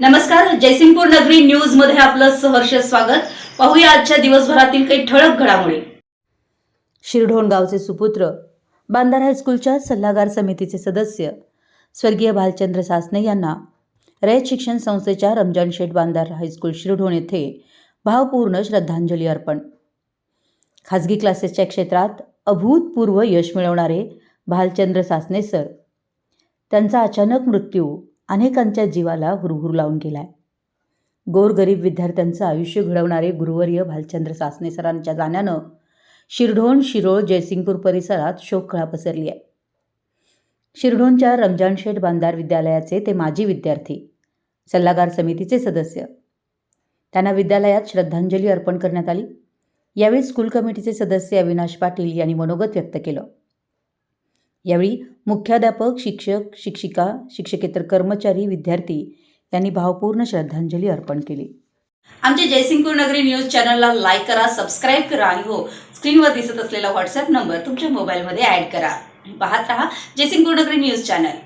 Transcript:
नमस्कार जयसिंगपूर नगरी न्यूजमध्ये आपलं सहर्ष स्वागत. पाहूया आजच्या दिवसभरातील काही ठळक घडामोडी. शिरढोण गावचे सुपुत्र बांधार हायस्कूलच्या सल्लागार समितीचे सदस्य स्वर्गीय भालचंद्र सासने यांना रयत शिक्षण संस्थेच्या रमजान शेठ बांधार हायस्कूल शिरढोण येथे भावपूर्ण श्रद्धांजली अर्पण. खाजगी क्लासेसच्या क्षेत्रात अभूतपूर्व यश मिळवणारे भालचंद्र सासने सर. त्यांचा अचानक मृत्यू अनेकांच्या जीवाला हुरहुर लावून गेलाय. गोरगरीब विद्यार्थ्यांचं आयुष्य घडवणारे गुरुवर्य भालचंद्र सासने सरांच्या जाण्यानं शिरढोण शिरोळ जयसिंगपूर परिसरात शोककळा पसरली आहे. शिरढोणच्या रमजान शेठ बांधार विद्यालयाचे ते माजी विद्यार्थी सल्लागार समितीचे सदस्य. त्यांना विद्यालयात श्रद्धांजली अर्पण करण्यात आली. यावेळी स्कूल कमिटीचे सदस्य अविनाश पाटील यांनी मनोगत व्यक्त केलं. यावेळी मुख्याध्यापक शिक्षक शिक्षिका शिक्षकेतर कर्मचारी विद्यार्थी यांनी भावपूर्ण श्रद्धांजली अर्पण केली. आमच्या जयसिंगपूर नगरी न्यूज चॅनलला लाईक करा सबस्क्राईब करा आणि हो स्क्रीनवर दिसत असलेला व्हॉट्सअप नंबर तुमच्या मोबाईलमध्ये ऍड करा. पाहत राहा जयसिंगपूर नगरी न्यूज चॅनल.